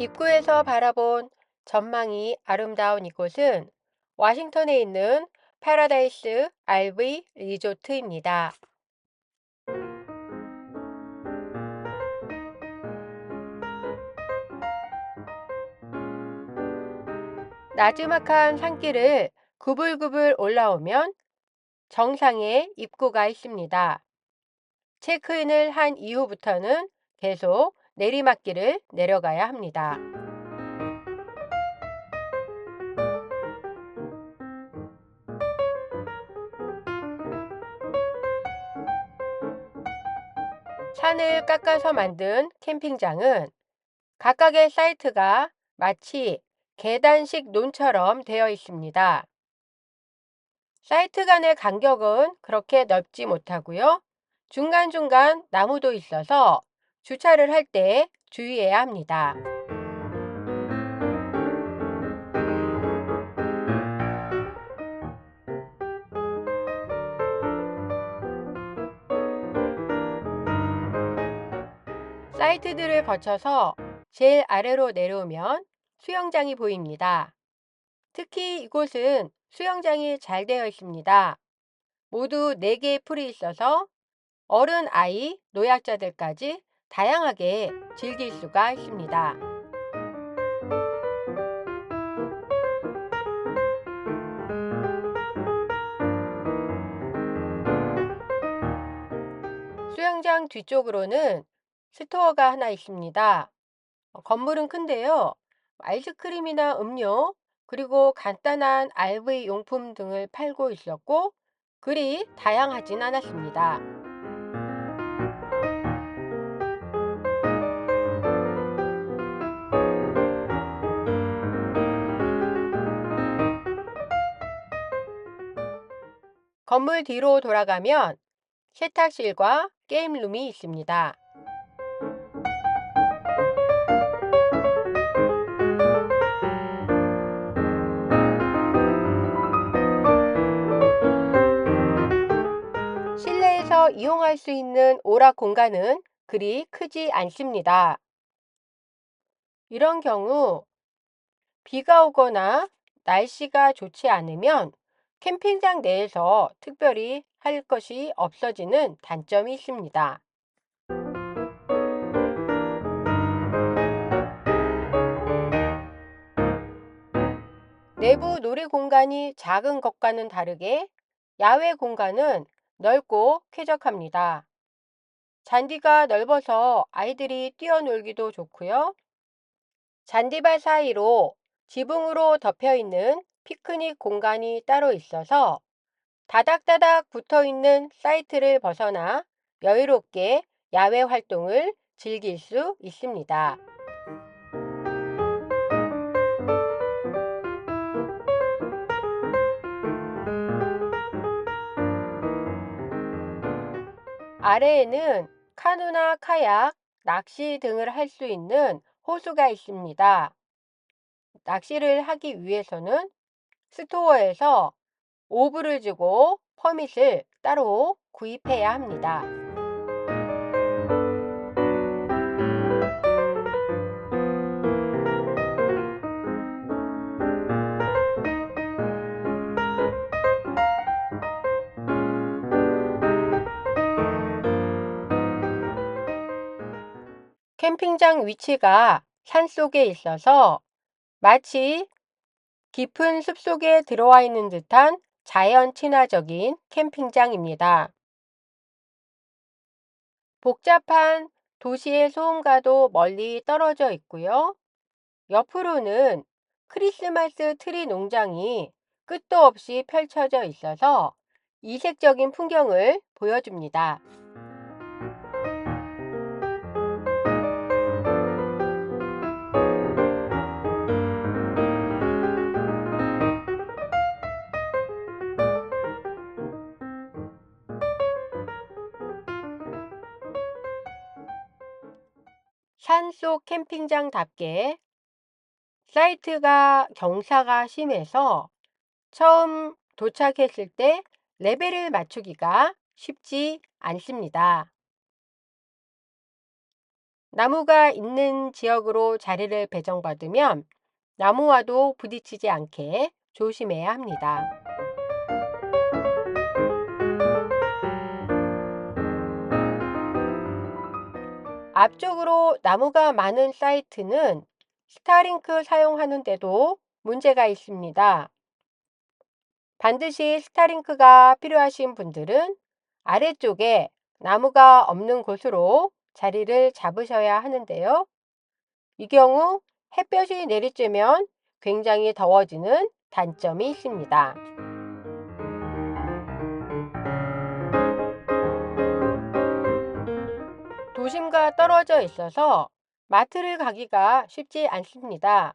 입구에서 바라본 전망이 아름다운 이곳은 워싱턴에 있는 패러다이스 RV 리조트입니다. 나지막한 산길을 구불구불 올라오면 정상에 입구가 있습니다. 체크인을 한 이후부터는 계속 내리막길을 내려가야 합니다. 산을 깎아서 만든 캠핑장은 각각의 사이트가 마치 계단식 논처럼 되어 있습니다. 사이트 간의 간격은 그렇게 넓지 못하고요. 중간중간 나무도 있어서 주차를 할 때 주의해야 합니다. 사이트들을 거쳐서 제일 아래로 내려오면 수영장이 보입니다. 특히 이곳은 수영장이 잘 되어 있습니다. 모두 4개의 풀이 있어서 어른, 아이, 노약자들까지 다양하게 즐길 수가 있습니다. 수영장 뒤쪽으로는 스토어가 하나 있습니다. 어, 건물은 큰데요. 아이스크림이나 음료, 그리고 간단한 RV 용품 등을 팔고 있었고, 그리 다양하진 않았습니다. 건물 뒤로 돌아가면 세탁실과 게임룸이 있습니다. 실내에서 이용할 수 있는 오락 공간은 그리 크지 않습니다. 이런 경우 비가 오거나 날씨가 좋지 않으면 캠핑장 내에서 특별히 할 것이 없어지는 단점이 있습니다. 내부 놀이 공간이 작은 것과는 다르게 야외 공간은 넓고 쾌적합니다. 잔디가 넓어서 아이들이 뛰어놀기도 좋고요. 잔디밭 사이로 지붕으로 덮여 있는 피크닉 공간이 따로 있어서 다닥다닥 붙어 있는 사이트를 벗어나 여유롭게 야외 활동을 즐길 수 있습니다. 아래에는 카누나 카약, 낚시 등을 할 수 있는 호수가 있습니다. 낚시를 하기 위해서는 스토어에서 오브를 주고 퍼밋을 따로 구입해야 합니다. 캠핑장 위치가 산속에 있어서 마치 깊은 숲속에 들어와 있는 듯한 자연 친화적인 캠핑장입니다. 복잡한 도시의 소음과도 멀리 떨어져 있고요. 옆으로는 크리스마스 트리 농장이 끝도 없이 펼쳐져 있어서 이색적인 풍경을 보여줍니다. 산속 캠핑장답게 사이트가 경사가 심해서 처음 도착했을 때 레벨을 맞추기가 쉽지 않습니다. 나무가 있는 지역으로 자리를 배정받으면 나무와도 부딪히지 않게 조심해야 합니다. 앞쪽으로 나무가 많은 사이트는 스타링크 사용하는데도 문제가 있습니다. 반드시 스타링크가 필요하신 분들은 아래쪽에 나무가 없는 곳으로 자리를 잡으셔야 하는데요. 이 경우 햇볕이 내리쬐면 굉장히 더워지는 단점이 있습니다. 도심과 떨어져 있어서 마트를 가기가 쉽지 않습니다.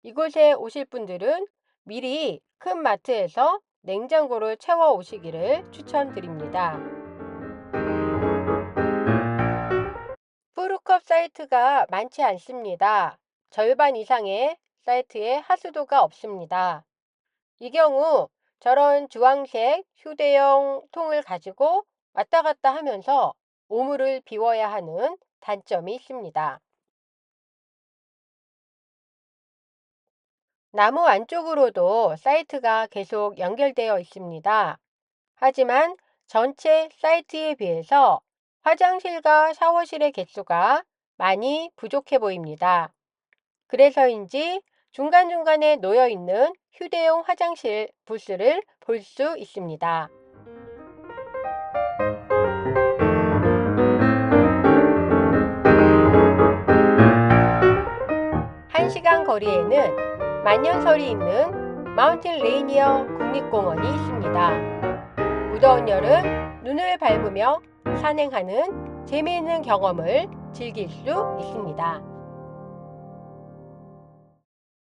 이곳에 오실 분들은 미리 큰 마트에서 냉장고를 채워 오시기를 추천드립니다. 푸르컵 사이트가 많지 않습니다. 절반 이상의 사이트에 하수도가 없습니다. 이 경우 저런 주황색 휴대용 통을 가지고 왔다 갔다 하면서 오물을 비워야 하는 단점이 있습니다. 나무 안쪽으로도 사이트가 계속 연결되어 있습니다. 하지만 전체 사이트에 비해서 화장실과 샤워실의 개수가 많이 부족해 보입니다. 그래서인지 중간중간에 놓여 있는 휴대용 화장실 부스를 볼 수 있습니다. 1시간 거리에는 만년설이 있는 마운틴 레이니어 국립공원이 있습니다. 무더운 여름 눈을 밟으며 산행하는 재미있는 경험을 즐길 수 있습니다.